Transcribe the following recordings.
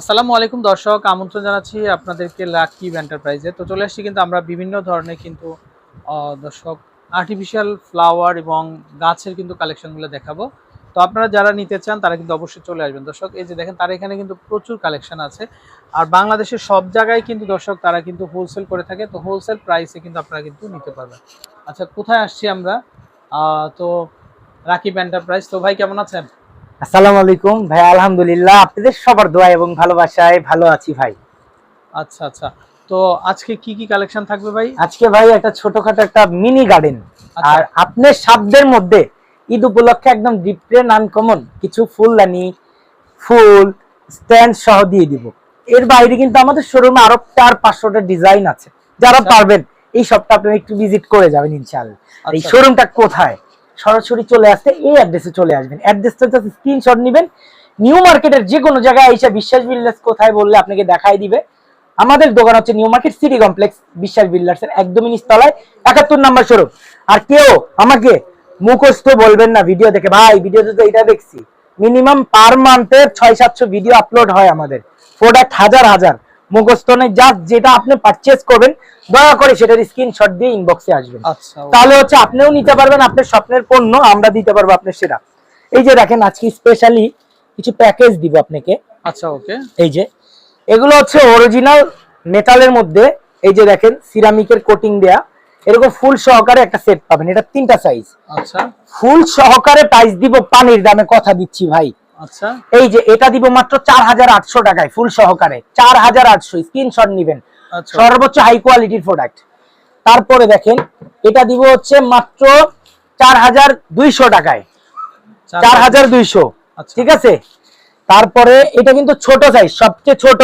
আসসালামু আলাইকুম দর্শক, আমন্ত্রণ জানাচ্ছি আপনাদেরকে লাকি এন্টারপ্রাইজে তো চলে আসছি কিন্তু আমরা বিভিন্ন ধরনের কিন্তু দর্শক আর্টিফিশিয়াল ফ্লাওয়ার এবং গাছের কিন্তু কালেকশনগুলো দেখাবো। তো আপনারা যারা নিতে চান, তারা কিন্তু অবশ্যই চলে আসবেন। দর্শক, এই যে দেখেন, তার এখানে কিন্তু প্রচুর কালেকশন আছে। আর বাংলাদেশের সব জায়গায় কিন্তু দর্শক, তারা কিন্তু হোলসেল করে থাকে। তো হোলসেল প্রাইসে কিন্তু আপনারা কিন্তু নিতে পারবেন। আচ্ছা কোথায় আসছি আমরা? তো রাকিব এন্টারপ্রাইজ তো ভাই কেমন আছেন? আসসালামু আলাইকুম। ভাই আলহামদুলিল্লাহ আপনাদের সবার দোয়া এবং ভালোবাসায় ভালো আছি ভাই। আচ্ছা আচ্ছা। তো আজকে কি কি কালেকশন থাকবে ভাই? আজকে ভাই একটা ছোটখাটো একটা মিনি গার্ডেন আচ্ছা। আর আপনার শব্দের মধ্যে ঈদ উপলক্ষে একদম ডিফারেন্ট আনকমন কিছু ফুলদানি ফুল স্ট্যান্ড সহ দিয়ে দিব। এর বাইরে কিন্তু আমাদের শোরুমে আরও চার পাঁচশোটা ডিজাইন আছে। যারা আচ্ছা। পারবেন এই সবটা আপনি একটু ভিজিট করে যাবেন ইনশাআল্লাহ। এই আচ্ছা। শোরুমটা কোথায়? সরাসরি চলে আসতে এই অ্যাড্রেসে চলে আসবেন। অ্যাড্রেসটা জাস্ট স্ক্রিনশট নেবেন। নিউ মার্কেটের যে কোনো জায়গায় এসে বিশ্বাস বিল্ডার্স কোথায় বললে আপনাকে দেখাই দিবে। আমাদের দোকান হচ্ছে new market city complex Biswas builders এর একদমই নিচতলায়। একাত্তর নাম্বার শোরুম আর কেউ আমাকে মুখস্থ বলবেন না ভিডিও দেখে। ভাই ভিডিওতে তো এটা দেখছি। মিনিমাম পার মান্থের ছয় সাতশো ভিডিও আপলোড হয় আমাদের। প্রোডাক্ট হাজার হাজার। মুখস্থ নেই যা যেটা আপনি পারচেজ করবেন দয়া করে সেটার স্ক্রিনশট দিয়ে ইনবক্সে আসবেন। আচ্ছা তাহলে হচ্ছে আপনিও নিতে পারবেন আপনার স্বপ্নের পণ্য আমরা দিতে পারব আপনার সেটা এই যে দেখেন আজকে স্পেশালি কিছু প্যাকেজ দিব আপনাকে। আচ্ছা ওকে এই যে এগুলো হচ্ছে অরিজিনাল মেটালের মধ্যে এই যে দেখেন সিরামিকের কোটিং দেয়া। এরকম ফুল সহকারে একটা সেট পাবেন এটা তিনটা সাইজ আচ্ছা। ফুল সহকারে প্রাইস দিব পানির দামে কথা দিচ্ছি ভাই। আচ্ছা। এই যে এটা দিব মাত্র চার হাজার আটশো টাকায় ফুল সহকারে। চার হাজার আটশো স্ক্রিনশট নিবেন। আচ্ছা। সর্বোচ্চ হাই কোয়ালিটির প্রোডাক্ট তারপরে দেখেন এটা দিব হচ্ছে মাত্র চার হাজার দুইশো টাকায়। চার হাজার দুইশো। আচ্ছা। ঠিক আছে? তারপরে এটা কিন্তু ছোট সাইজ সবচেয়ে ছোট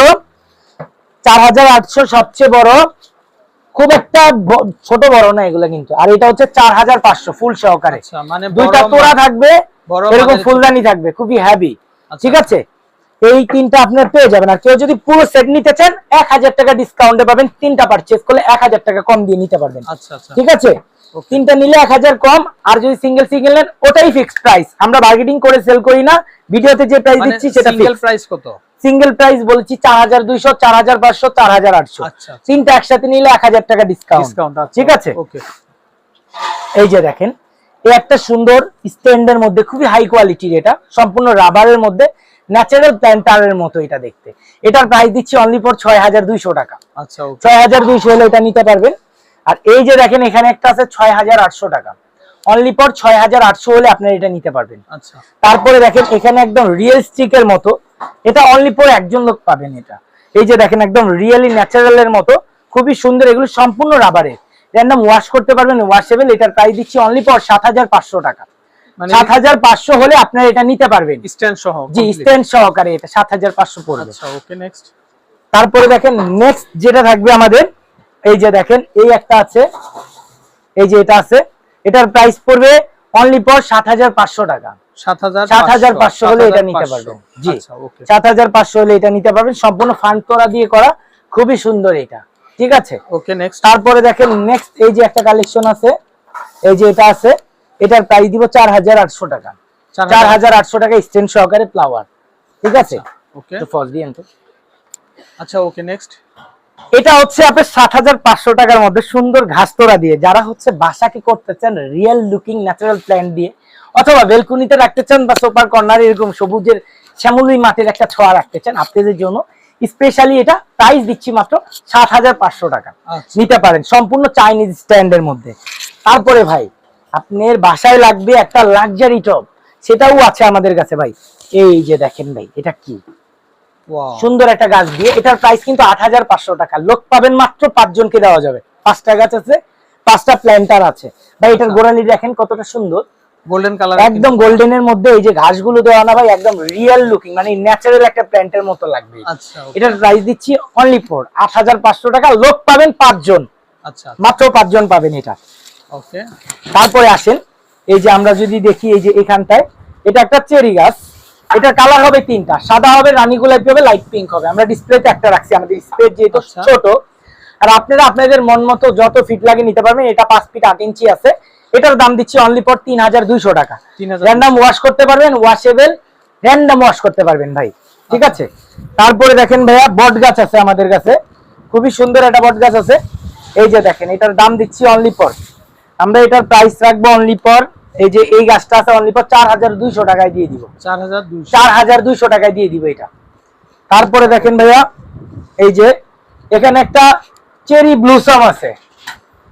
চার হাজার আটশো সবচেয়ে বড়। খুব একটা ছোট বড় না এগুলো কিন্তু। আর এটা হচ্ছে চার হাজার পাঁচশো ফুল সহকারে। মানে দুইটা তোড়া থাকবে এরকম ফুলদানি থাকবে খুবই হ্যাভি আচ্ছা। ঠিক আছে? এই তিনটা আপনার পেয়ে যাবেন। আর কেউ যদি পুরো সেট নিতে চান এক হাজার টাকা ডিসকাউন্টে পাবেন। তিনটা পারচেস করলে এক হাজার টাকা কম দিয়ে নিতে পারবেন। আচ্ছা আচ্ছা। ঠিক আছে? তিনটা নিলে এক হাজার কম আর যদি সিঙ্গেল সিঙ্গেল নেন ওটাই ফিক্সড প্রাইস আমরা বার্গেটিং করে সেল করি না। ভিডিওতে যে প্রাইস মানে দিচ্ছি সেটা সিঙ্গেল প্রাইস কত? সিঙ্গেল প্রাইস বলছি চার হাজার দুইশো চার হাজার পাঁচশো চার হাজার আটশো। তিনটা একসাথে নিলে এক হাজার টাকা ডিসকাউন্ট ঠিক আছে? এই যে দেখেন এই একটা সুন্দর স্ট্যান্ডের মধ্যে খুবই হাই কোয়ালিটির এটা সম্পূর্ণ রাবারের মধ্যে ন্যাচারাল প্ল্যান্টারের মতো এটা দেখতে। এটার প্রাইস দিচ্ছি অনলি ফর ছয় হাজার দুইশো টাকা। আচ্ছা ছয় হাজার দুইশো হলে এটা নিতে পারবেন। আর এই যে দেখেন এখানে একটা আছে ছয় হাজার আটশো টাকা। অনলি ফর ছয় হাজার আটশো হলে আপনারা এটা নিতে পারবেন। আচ্ছা। তারপরে দেখেন এখানে একদম রিয়েল স্টিকের মতো এটা অনলি ফর একজন লোক পাবেন এটা। এই যে দেখেন একদম রিয়েলি ন্যাচারালের মতো খুবই সুন্দর এগুলো সম্পূর্ণ রাবারের। র্যান্ডম ওয়াশ করতে পারবেন ওয়াশেবল এটার প্রাইস দিচ্ছি অনলি ফর সাত হাজার পাঁচশো টাকা। মানে সাত হাজার পাঁচশো হলে আপনারা এটা নিতে পারবেন। স্ট্যান্ড সহ জি স্ট্যান্ড সহকারে এটা সাত হাজার পাঁচশো পড়বে। আচ্ছা ওকে নেক্সট তারপরে দেখেন নেক্সট যেটা থাকবে আমাদের এই যে দেখেন এই একটা আছে এই যে এটা আছে এটার প্রাইস পড়বে অনলি ফর সাত হাজার পাঁচশো টাকা। সাত হাজার পাঁচশো হলে এটা নিতে পারবেন। জি। আচ্ছা সাত হাজার পাঁচশো হলে এটা নিতে পারবেন। সম্পূর্ণ ফান্ড তোরা দিয়ে করা খুবই সুন্দর এটা। ঠিক আছে? ওকে নেক্সট তারপরে দেখেন নেক্সট এই যে একটা কালেকশন আছে এই যে এটা আছে এটার প্রাইস দিব চার হাজার আটশো টাকা। চার হাজার আটশো টাকা স্ট্যান্ড সহকারে ফ্লাওয়ার ঠিক আছে? ওকে একটু ফল দিয়েন তো আচ্ছা ওকে নেক্সট এটা হচ্ছে আপনার সাত হাজার পাঁচশো টাকার মধ্যে সুন্দর ঘাস তোড়া দিয়ে যারা হচ্ছে বাসাকে করতে চান রিয়েল লুকিং ন্যাচারাল প্ল্যান্ট দিয়ে অথবা বেলকুনিতে রাখতে চান বা সোপার কর্নার এরকম সবুজের শ্যামলি মাটির একটা ছোঁয়া রাখতে চান আপনাদের জন্য স্পেশালি এটা প্রাইস দিচ্ছি মাত্র সাত হাজার পাঁচশো টাকা। আচ্ছা। নিতে পারেন সম্পূর্ণ চাইনিজ স্ট্যান্ডের মধ্যে। তারপরে ভাই আপনার বাসায় লাগবে একটা লাক্সারি টপ সেটাও আছে আমাদের কাছে ভাই। এই যে দেখেন ভাই এটা কি? সুন্দর একটা গাছ দিয়ে এটার প্রাইস কিন্তু আট হাজার পাঁচশো টাকা। লোক পাবেন মাত্র পাঁচজনকে দেওয়া যাবে। পাঁচটা গাছ আছে পাঁচটা প্ল্যান্টার আছে। ভাই এটার আচ্ছা। গোড়ালি দেখেন কতটা সুন্দর। গোল্ডেন কালার একদম গোল্ডেনের মধ্যে এই যে ঘাসগুলো দেওয়া না ভাই একদম রিয়েল লুকিং মানে ন্যাচারাল একটা প্ল্যান্টের মতো লাগবে। আচ্ছা এটার প্রাইস দিচ্ছি অনলি ফোর আট হাজার পাঁচশো টাকা। লোক পাবেন পাঁচজন। আচ্ছা মাত্র পাঁচজন পাবেন এটা। ওকে তারপরে আসেন এই যে আমরা যদি দেখি এই যে এখানটায় এটা একটা চেরি গাছ। এটার কালার হবে তিনটা। সাদা হবে রানী গোলাপি হবে লাইট পিঙ্ক হবে। আমরা ডিসপ্লেতে একটা রাখছি আমাদের স্প্রে যেহেতু আচ্ছা। ছোট। আর আপনারা আপনাদের মন মতো যত ফিট লাগে নিতে পারবেন। এটা পাঁচ ফিট আট ইঞ্চি আছে। এটার দাম দিচ্ছি অনলি ফর তিন হাজার দুইশো টাকা। 3000 র্যান্ডাম ওয়াশ করতে পারবেন ওয়াশেবেল র্যান্ডাম ওয়াশ করতে পারবেন ভাই। ঠিক আছে? তারপরে দেখেন ভাইয়া বট গাছ আছে আমাদের কাছে। খুবই সুন্দর একটা বট গাছ আছে। এই যে দেখেন এটার দাম দিচ্ছি অনলি পর আমরা এটার প্রাইস রাখব অনলি পর এই যে এই গাছটা আছে অনলি পর চার হাজার দুইশো টাকায় দিয়ে দিব। চার হাজার দুইশো। চার হাজার দুইশো টাকায় দিয়ে দিব এটা। তারপরে দেখেন ভাইয়া এই যে এখানে একটা চেরি ব্লুসাম আছে।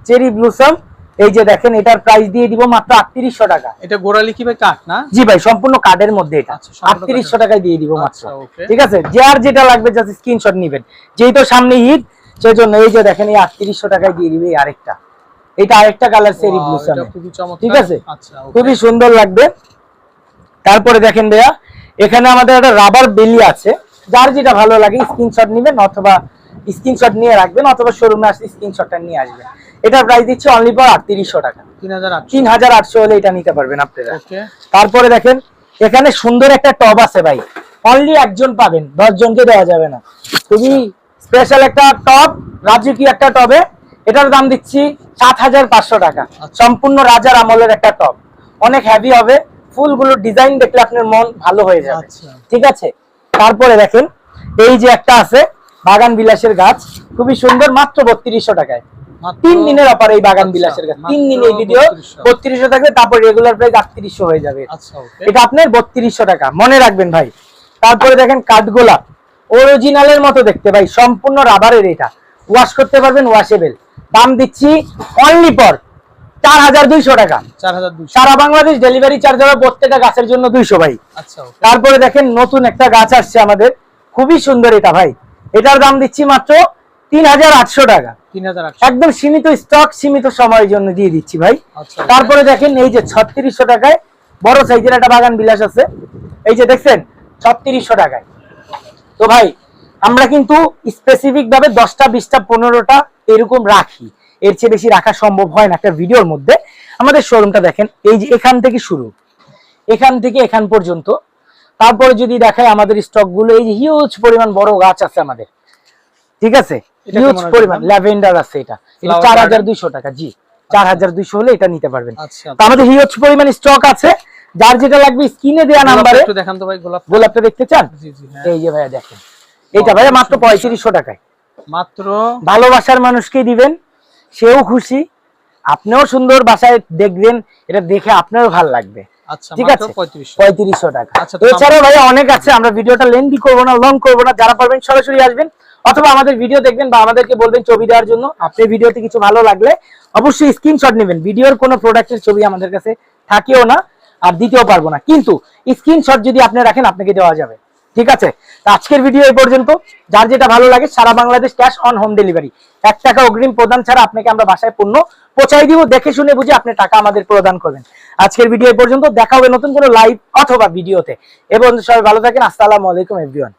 চেরি ব্লুসাম এই যে দেখেন এটার প্রাইস দিয়ে দিব মাত্র আটত্রিশশো টাকা। এটা গোড়ালি কি ভাই কাঠ না? জি ভাই সম্পূর্ণ কার্ডের মধ্যে এটা। আচ্ছা, আটত্রিশশো টাকায় দিয়ে দিব মাত্র। আচ্ছা, ঠিক আছে? যার যেটা লাগবে জাস্ট স্ক্রিনশট নিবেন। যেই তো সামনে ঈদ সেজন্য এই যে দেখেন এই আটত্রিশশো টাকায় দিয়ে দিবে আরেকটা। এটা আরেকটা কালার সেরি চমৎকার। ঠিক আছে? আচ্ছা খুবই সুন্দর লাগবে। তারপরে দেখেন ভাইয়া এখানে আমাদের একটা রাবার বেলি আছে। যার যেটা ভালো লাগে স্ক্রিনশট নেবেন অথবা স্ক্রিনশট নিয়ে রাখবেন অথবা শোরুমে আসলে স্ক্রিনশটটা নিয়ে আসবেন। এটার প্রাইস দিচ্ছে অনলি ফর আটত্রিশশো টাকা। তিন হাজার আটশো। হলে এটা নিতে পারবেন আপনারা। তারপরে দেখেন এখানে সুন্দর একটা টব আছে ভাই। অনলি একজন পাবেন দশ জনকে দেওয়া যাবে না। খুবই স্পেশাল একটা টব রাজকীয় একটা টবে এটার দাম দিচ্ছি সাত হাজার পাঁচশো টাকা। সম্পূর্ণ রাজার আমলের একটা টব অনেক হেভি হবে ফুলগুলোর ডিজাইন দেখলে আপনার মন ভালো হয়ে যাবে। আচ্ছা। ঠিক আছে? তারপরে দেখেন এই যে একটা আছে বাগান বিলাসের গাছ। খুবই সুন্দর মাত্র বত্রিশশো টাকায়। তিন দিনের অফার এই বাগান আচ্ছা, বিলাসের গাছ তিন দিন এই ভিডিও বত্রিশশো থাকবে তারপর রেগুলার প্রাইস আটত্রিশশো হয়ে যাবে। আচ্ছা এটা আপনার বত্রিশশো টাকা। মনে রাখবেন ভাই। তারপরে দেখেন কাঠগোলাপ অরিজিনালের মতো দেখতে ভাই। সম্পূর্ণ রাবারের এটা। ওয়াশ করতে পারবেন ওয়াশেবেল দাম দিচ্ছি অনলি পর চার হাজার দুইশো টাকা। সারা বাংলাদেশ ডেলিভারি চার্জ হবে প্রত্যেকটা গাছের জন্য দুইশো ভাই। আচ্ছা তারপরে দেখেন নতুন একটা গাছ আসছে আমাদের। খুবই সুন্দর এটা ভাই। এটার দাম দিচ্ছি মাত্র তিন হাজার আটশো টাকা। একদম সীমিত স্টক সীমিত সময়ের জন্য দিয়ে দিচ্ছি ভাই। আচ্ছা। তারপরে দেখেন এই যে ছত্রিশশো টাকায় বড় সাইজের একটা বাগান বিলাস আছে। এই যে দেখছেন ছত্রিশশো টাকায়। তো ভাই আমরা কিন্তু স্পেসিফিক ভাবে দশটা বিশটা পনেরোটা এরকম রাখি। এর চেয়ে বেশি রাখা সম্ভব হয় না একটা ভিডিওর মধ্যে। আমাদের শোরুমটা দেখেন এই যে এখান থেকে শুরু। এখান থেকে এখান পর্যন্ত। তারপরে যদি দেখায় আমাদের স্টকগুলো এই যে হিউজ পরিমাণ বড় গাছ আছে আমাদের। ঠিক আছে? হিউজ পরিমাণ ল্যাভেন্ডার আছে এটা। এটা চার হাজার দুইশো টাকা জি। চার হাজার দুইশো হলে এটা নিতে পারবেন। আচ্ছা। তো আমাদের হিউজ পরিমাণ স্টক আছে। যার যেটা লাগবে স্ক্রিনে দেওয়া নাম্বারে দেখান তো ভাই গোলাপ। গোলাপটা দেখতে চান? হ্যাঁ। এই যে ভাইয়া দেখেন। এটা ভাইয়া মাত্র পঁয়ত্রিশশো টাকায়। মাত্র? ভালোবাসার মানুষকে দিবেন সেও খুশি। আপনিও সুন্দর বাসায় দেখবেন এটা দেখে আপনারও ভালো লাগবে। আচ্ছা ঠিক আছে? পঁয়ত্রিশশো। টাকা। আচ্ছা, এছাড়াও ভাই অনেক আছে আমরা ভিডিওটা লেন্দি করব না লং করব না। যারা পারবেন সরাসরি আসবেন। অথবা আমাদের ভিডিও দেখবেন বা আমাদেরকে বলবেন ছবি দেওয়ার জন্য। আপনি ভিডিওতে কিছু ভালো লাগলে অবশ্যই স্ক্রিনশট নেবেন। ভিডিওর কোনো প্রোডাক্টের ছবি আমাদের কাছে থাকেও না আর দিতেও পারব না। কিন্তু স্ক্রিনশট যদি আপনি রাখেন, আপনাকে দেওয়া যাবে। ঠিক আছে? আজকের ভিডিও এই পর্যন্ত। যার যেটা ভালো লাগে, সারা Bangladesh cash on home delivery এক টাকা অগ্রিম প্রদান ছাড়া আপনাকে আমরা বাসায় পণ্য পৌঁছাই দিব। দেখে শুনে বুঝে আপনি টাকা আমাদের প্রদান করবেন। আজকের ভিডিও এই পর্যন্ত। দেখা হবে নতুন কোনো লাইভ অথবা ভিডিওতে এবং সবাই ভালো থাকেন। আসসালামু আলাইকুম এভরিওয়ান